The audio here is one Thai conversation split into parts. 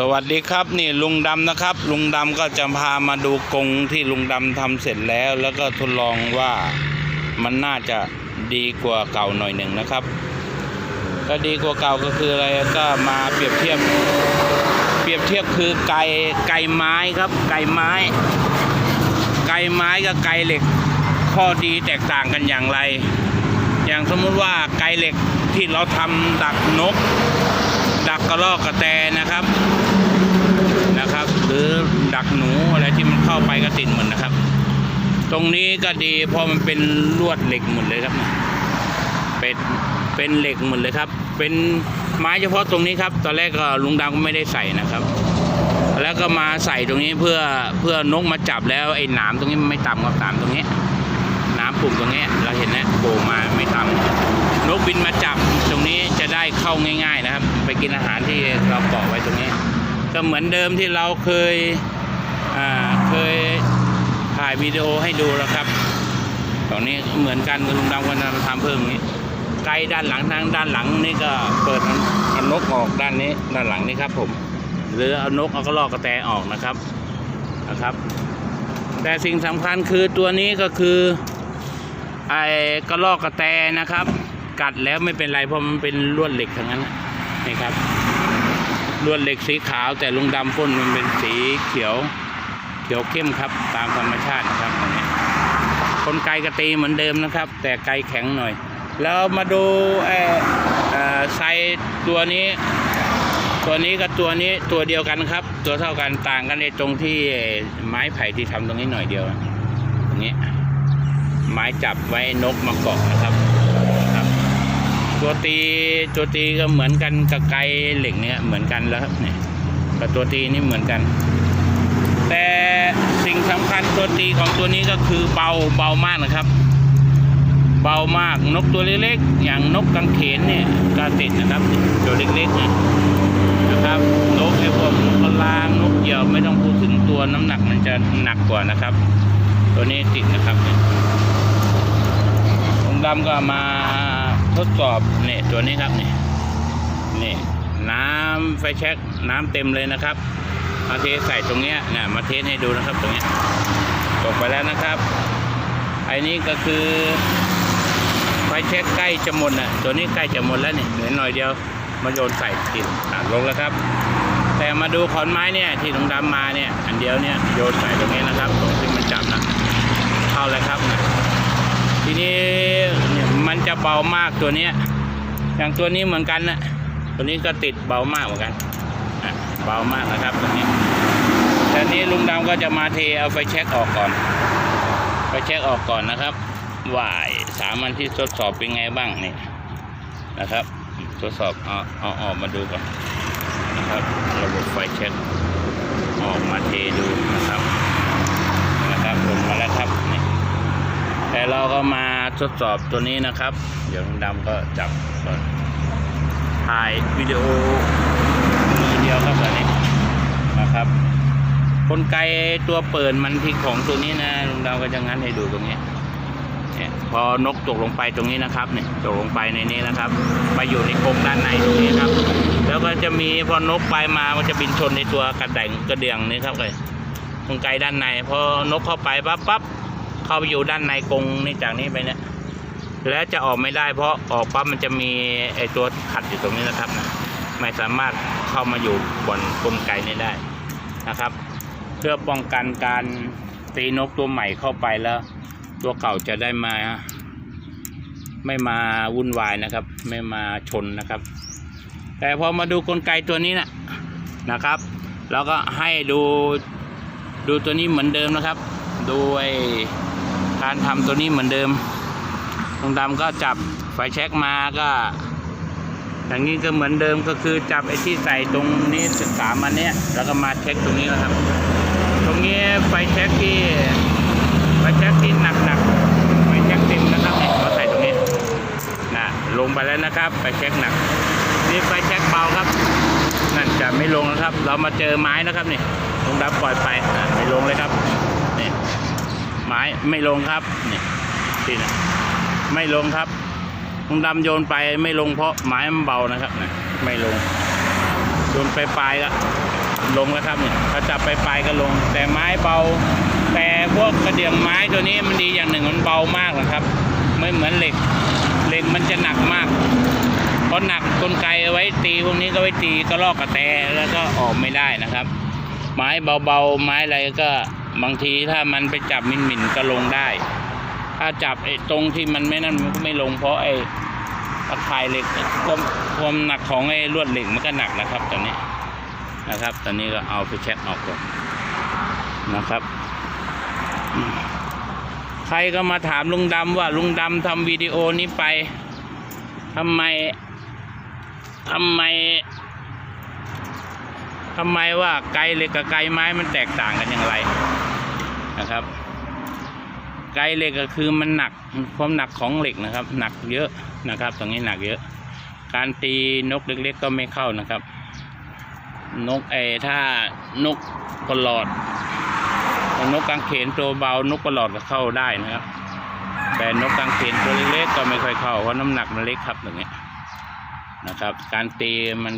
สวัสดีครับนี่ลุงดำนะครับ ลุงดำก็จะพามาดูกรงที่ลุงดำทำเสร็จแล้ว แล้วก็ทดลองว่ามันน่าจะดีกว่าเก่าหน่อยหนึ่งนะครับ ก็ดีกว่าเก่าก็คืออะไรก็มาเปรียบเทียบ เปรียบเทียบคือไก่ไก่ไม้ครับ ไก่ไม้ ไก่ไม้กับไก่เหล็ก ข้อดีแตกต่างกันอย่างไร อย่างสมมุติว่าไก่เหล็กที่เราทำดักนกดักกระรอกกระแตนะครับ ดักหนูอะไรที่มันเข้าไปก็ติดหมดนะครับ ตรงนี้ก็ดีเพราะมันเป็นลวดเหล็กหมดเลยครับ เป็นเป็นเหล็กหมดเลยครับ เป็นไม้เฉพาะตรงนี้ครับ ตอนแรกก็ลุงดำก็ไม่ได้ใส่นะครับ แล้วก็มาใส่ตรงนี้เพื่อเพื่อนกมาจับแล้วไอ้หนามตรงนี้มันไม่ต่ำกับหนามตรงนี้หนามปุ่มตรงนี้เราเห็นนะโผล่มาไม่ต่ำนกบินมาจับตรงนี้จะได้เข้าง่าย ๆ นะครับ ไปกินอาหารที่เราเกาะไว้ตรงนี้ก็เหมือนเดิมที่เราเคย เคยถ่ายวิดีโอให้ดูแล้วครับตรงนี้เหมือนกันลุงดำก็จะทำเพิ่มอย่างนี้ไกลด้านหลังทางด้านหลังนี่ก็เปิดเอานกออกด้านนี้ด้านหลังนี่ครับ ผม หรือเอานกเอากระรอกกระแตออกนะครับนะครับ แต่สิ่งสำคัญคือตัวนี้ก็คือไอ้กระรอกกระแตนะครับ กัดแล้วไม่เป็นไรเพราะมันเป็นลวดเหล็กทั้งนั้นนี่ครับลวดเหล็กสีขาวแต่ลุงดำพ่นมันเป็นสีเขียว เขียวเข้มครับตามธรรมชาตินะครับคนไกลกระตีเหมือนเดิมนะครับ แต่ไกลแข็งหน่อย แล้วมาดูเอ่อเอ่อไซส์ตัวนี้ ตัวนี้กับตัวนี้ตัวเดียวกันครับ ตัวเท่ากันต่างกันในตรงที่ไม้ไผ่ที่ทำตรงนี้หน่อยเดียวตรงนี้ไม้จับไว้นกมาเกาะนะครับครับ ตัวตีตัวตีก็เหมือนกันกับไกเหล็กเนี่ยเหมือนกันแล้วครับเนี่ยกับตัวตีนี่เหมือนกัน แต่สิ่งสำคัญตัวตีของตัวนี้ก็คือเบาเบามากนะครับ เบามากนกตัวเล็กๆ อย่างนกกังเขนเนี่ยก็ติดนะครับตัวเล็กๆเนี่ยนะครับนกไอ้พวกนกกระลางนกเหยี่ยวไม่ต้องพูดถึงตัวน้ำหนักมันจะหนักกว่านะครับ ตัวนี้ติดนะครับเนี่ยลุงดำก็มาทดสอบเนี่ยตัวนี้ครับเนี่ยนี่น้ำไฟแช็กน้ำเต็มเลยนะครับ มาเทใส่ตรงเนี้ยนะมาเทให้ดูนะครับตรงเนี้ยตกไปแล้วนะครับไอ้นี้ก็คือไฟเช็คใกล้จะหมดน่ะตัวนี้ใกล้จะหมดแล้วนี่เหลือหน่อยเดียวมาโยนใส่ติดอะลงแล้วครับ แต่มาดูขอนไม้เนี่ยที่ลุงดำมาเนี่ยอันเดียวเนี่ยโยนใส่ตรงนี้นะครับตรงที่มันจับนะเข้าเลยครับนะทีนี้เนี่ยมันจะเบามากตัวเนี้ยอย่างตัวนี้เหมือนกันนะตัวนี้ก็ติดเบามากเหมือนกัน เบามากนะครับตัวนี้แต่นี้ลุงดำก็จะมาเทเอาไฟเช็คออกก่อน ไฟเช็คออกก่อนนะครับว่าสามอันที่ทดสอบเป็นไงบ้างนี่นะครับ ทดสอบเอาเอาออกมาดูก่อนนะครับ ระบบไฟเช็คออกมาเทดูนะครับนะครับลงมาแล้วครับนี่แต่เราก็มาทดสอบตัวนี้นะครับ เดี๋ยวลุงดำก็จับก่อนถ่ายวิดีโอ ดียวครับตอนนี้นะครับกลไกตัวเปิดมันที่ของตัวนี้นะลุงดำก็จะงั้นให้ดูตรงนี้เนี่ยพอนกตกลงไปตรงนี้นะครับเนี่ยตกลงไปในนี้นะครับ ไปอยู่ในกรงด้านในตรงนี้ครับ แล้วก็จะมีพอนกไปมามันจะบินชนในตัวกระแดงกระเดียงนี่ครับเลยกรงไกด้านในพอนกเข้าไปปั๊บปั๊บเข้าไปอยู่ด้านในกรงนี่จากนี้ไปเนี่ยแล้วจะออกไม่ได้เพราะออกปั๊บมันจะมีไอตัวขัดอยู่ตรงนี้นะครับนะ ไม่สามารถเข้ามาอยู่บนกรงไกนี้ได้นะครับ เพื่อป้องกันการตีนกตัวใหม่เข้าไปแล้ว ตัวเก่าจะได้มา ไม่มาวุ่นวายนะครับ ไม่มาชนนะครับ แต่พอมาดูกลไกตัวนี้นะนะครับเราก็ให้ดูดูตัวนี้เหมือนเดิมนะครับดูไอ้การทำตัวนี้เหมือนเดิมลุงดำก็จับไฟแช็กมาก็ อย่างนี้ก็เหมือนเดิมก็คือจับไอ้ที่ใส่ตรงนี้ศึกษามันเนี้ยแล้วก็มาเช็คตรงนี้นะครับ ตรงนี้ไฟแช็กที่ไฟแช็กที่หนักหนักไฟแช็กเต็มนะครับเนี่ยมาใส่ตรงนี้นะลงไปแล้วนะครับไฟแช็กหนักนี่ไฟแช็กเบาครับนั่นจะไม่ลงนะครับ เรามาเจอไม้นะครับนี่ลงดับปล่อยไปไม่ลงเลยครับนี่ไม้ไม่ลงครับนี่ที่นะไม่ลงครับ ลุงดำโยนไปไม่ลงเพราะไม้มันเบานะครับเนะไม่ลง โยนไปปลายก็ลงแล้วครับเนี่ยเขาจับไปปลายก็ลง แต่ไม้เบา แต่พวกกระเดื่องไม้ตัวนี้มันดีอย่างหนึ่งมันเบามากนะครับ ไม่เหมือนเหล็ก เหล็กมันจะหนักมากเพราะหนักกลไกเอาไว้ตีพวกนี้ก็ไว้ตีก็ลอกกระแตแล้วก็ออกไม่ได้นะครับ ไม้เบาๆไม้อะไรก็บางทีถ้ามันไปจับมินมินก็ลงได้ ถ้าจับไอ้ตรงที่มันไม่นั่นมันก็ไม่ลงเพราะไอ้ตะข่ายเหล็กความความหนักของไอ้ลวดเหล็กมันก็หนักนะครับ ตอนนี้นะครับ ตอนนี้ก็เอาไปเช็ดออกก่อนนะครับ ใครก็มาถามลุงดำว่าลุงดำทำวิดีโอนี้ไปทำไมทำไมทำไมว่าไกลเหล็กกับไกลไม้มันแตกต่างกันอย่างไรนะครับ ไกลเหล็กก็คือมันหนักความหนักของเหล็กนะครับ หนักเยอะนะครับ ตรงนี้หนักเยอะ การตีนกเล็กๆก็ไม่เข้านะครับ นกไอ้ถ้านกกระหลอด นกกางเขนตัวเบานกกระหลอดก็เข้าได้นะครับ แต่นกกางเขนตัวเล็กๆก็ไม่ค่อยเข้าเพราะน้ำหนักมันเล็กครับอย่างเงี้ยนะครับ การตีมัน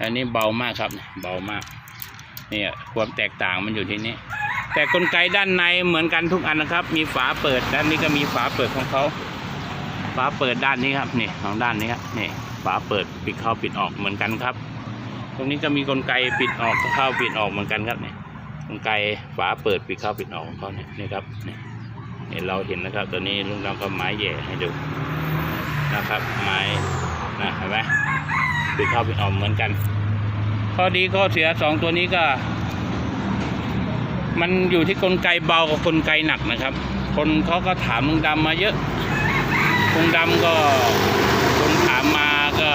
อันนี้เบามากครับเบามากเนี่ยความแตกต่างมันอยู่ที่นี่ แต่กลไกด้านในเหมือนกันทุกอันนะครับ มีฝาเปิดด้านนี้ก็มีฝาเปิดของเขาฝาเปิดด้านนี้ครับนี่ของด้านนี้ครับนี่ฝาเปิดปิดเข้าปิดออกเหมือนกันครับ ตรงนี้ก็มีกลไกปิดออกเข้าปิดออกเหมือนกันครับเนี่ยกลไกฝาเปิดปิดเข้าปิดออกของเขาเนี่ยนี่ครับนี่เห็นเราเห็นนะครับตัวนี้ลุงดำก็ไม้แหย่ให้ดูนะครับ ไม้นะเห็นไหมปิดเข้าปิดออกเหมือนกัน ข้อดีข้อเสียสองตัวนี้ก็ มันอยู่ที่กลไกเบากับกลไกหนักนะครับ คนเขาก็ถามลุงดำมาเยอะลุงดำก็คนถามมาก็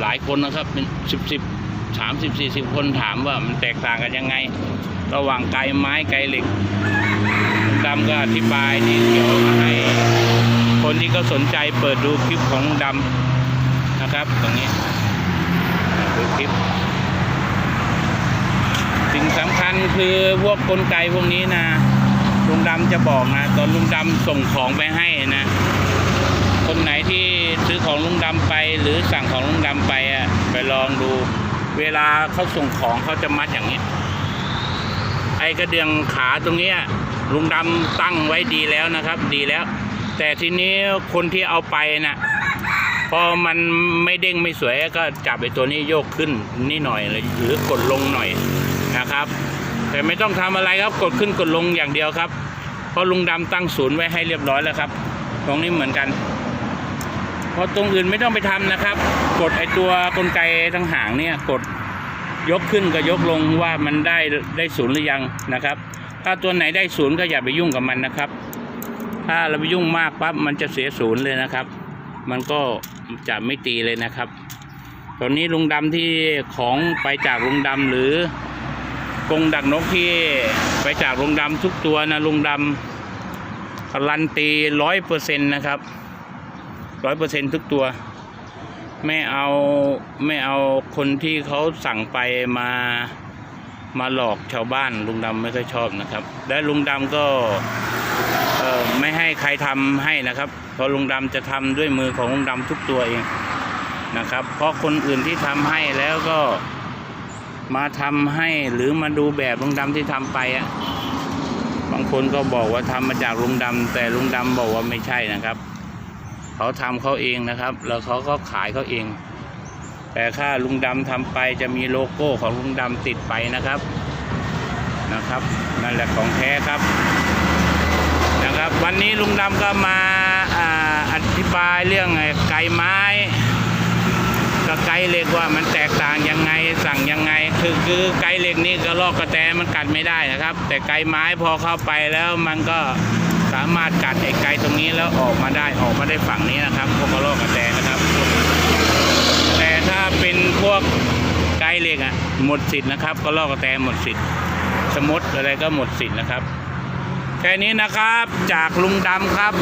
หลายคนนะครับ เป็นสิบสิบสามสิบสี่สิบคนถามว่ามันแตกต่างกันยังไง ระหว่างไกลไม้ไกลเหล็กลุงดำก็อธิบายนี่เดี๋ยวให้คนที่เขาสนใจเปิดดูคลิปของลุงดำนะครับ ตรงนี้ดูคลิป สิ่งสำคัญคือพวกกลไกพวกนี้นะลุงดำจะบอกนะ ตอนลุงดำส่งของไปให้นะ คนไหนที่ซื้อของลุงดำไป หรือสั่งของลุงดำไปอะไปลองดู เวลาเขาส่งของเขาจะมัดอย่างนี้ ไอ้กระเดื่องขาตรงนี้ลุงดำตั้งไว้ดีแล้วนะครับ ดีแล้ว แต่ทีนี้คนที่เอาไปน่ะพอมันไม่เด้งไม่สวยก็จับไอ้ตัวนี้โยกขึ้นนี่หน่อยหรือกดลงหน่อย นะครับ แต่ไม่ต้องทำอะไรครับกดขึ้นกดลงอย่างเดียวครับ เพราะลุงดำตั้งศูนย์ไว้ให้เรียบร้อยแล้วครับ ตรงนี้เหมือนกันเพราะตรงอื่นไม่ต้องไปทำนะครับ กดไอตัวกลไกทั้งหางเนี่ยกดยกขึ้นกับยกลงว่ามันได้ได้ศูนย์หรือยังนะครับ ถ้าตัวไหนได้ศูนย์ก็อย่าไปยุ่งกับมันนะครับ ถ้าเราไปยุ่งมากปั๊บมันจะเสียศูนย์เลยนะครับ มันก็จะไม่ตีเลยนะครับ ตอนนี้ลุงดำที่ของไปจากลุงดำหรือ กรงดักนกที่ไปจากลุงดำทุกตัวนะลุงดำการันตีร้อยเปอร์เซ็นต์นะครับร้อยเปอร์เซ็นต์ทุกตัว ไม่เอาไม่เอาคนที่เขาสั่งไปมามาหลอกชาวบ้านลุงดำไม่ค่อยชอบนะครับ และลุงดำก็ไม่ให้ใครทำให้นะครับเพราะลุงดำจะทำด้วยมือของลุงดำทุกตัวเองนะครับ เพราะคนอื่นที่ทำให้แล้วก็ มาทำให้หรือมาดูแบบลุงดำที่ทำไปอะบางคนก็บอกว่าทำมาจากลุงดำแต่ลุงดำบอกว่าไม่ใช่นะครับ เขาทำเขาเองนะครับ แล้วเขาก็ขายเขาเอง แต่ถ้าลุงดำทำไปจะมีโลโก้ของลุงดำติดไปนะครับนะครับ นั่นแหละของแท้ครับนะครับ วันนี้ลุงดำก็มาอ่าอธิบายเรื่องไอ้ไก่ไม้ กับไก่เหล็กว่ามันแตกต่างยังไงสั่งยังไง คือคือไก่เหล็กนี่ก็ลอกกระแตมันกัดไม่ได้นะครับ แต่ไก่ไม้พอเข้าไปแล้วมันก็สามารถกัดไอ้ไกตรงนี้แล้วออกมาได้ออกมาได้ฝั่งนี้นะครับพวกกระรอกกระแตนะครับ แต่ถ้าเป็นพวกไก่เหล็กอะหมดสิทธิ์นะครับกระรอกกระแตหมดสิทธิ์ สมมติอะไรก็หมดสิทธิ์นะครับแค่นี้นะครับจากลุงดำครับ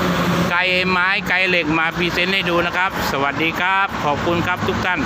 ไก่ไม้ไก่เหล็กมาพรีเซนต์ให้ดูนะครับ สวัสดีครับ ขอบคุณครับทุกท่าน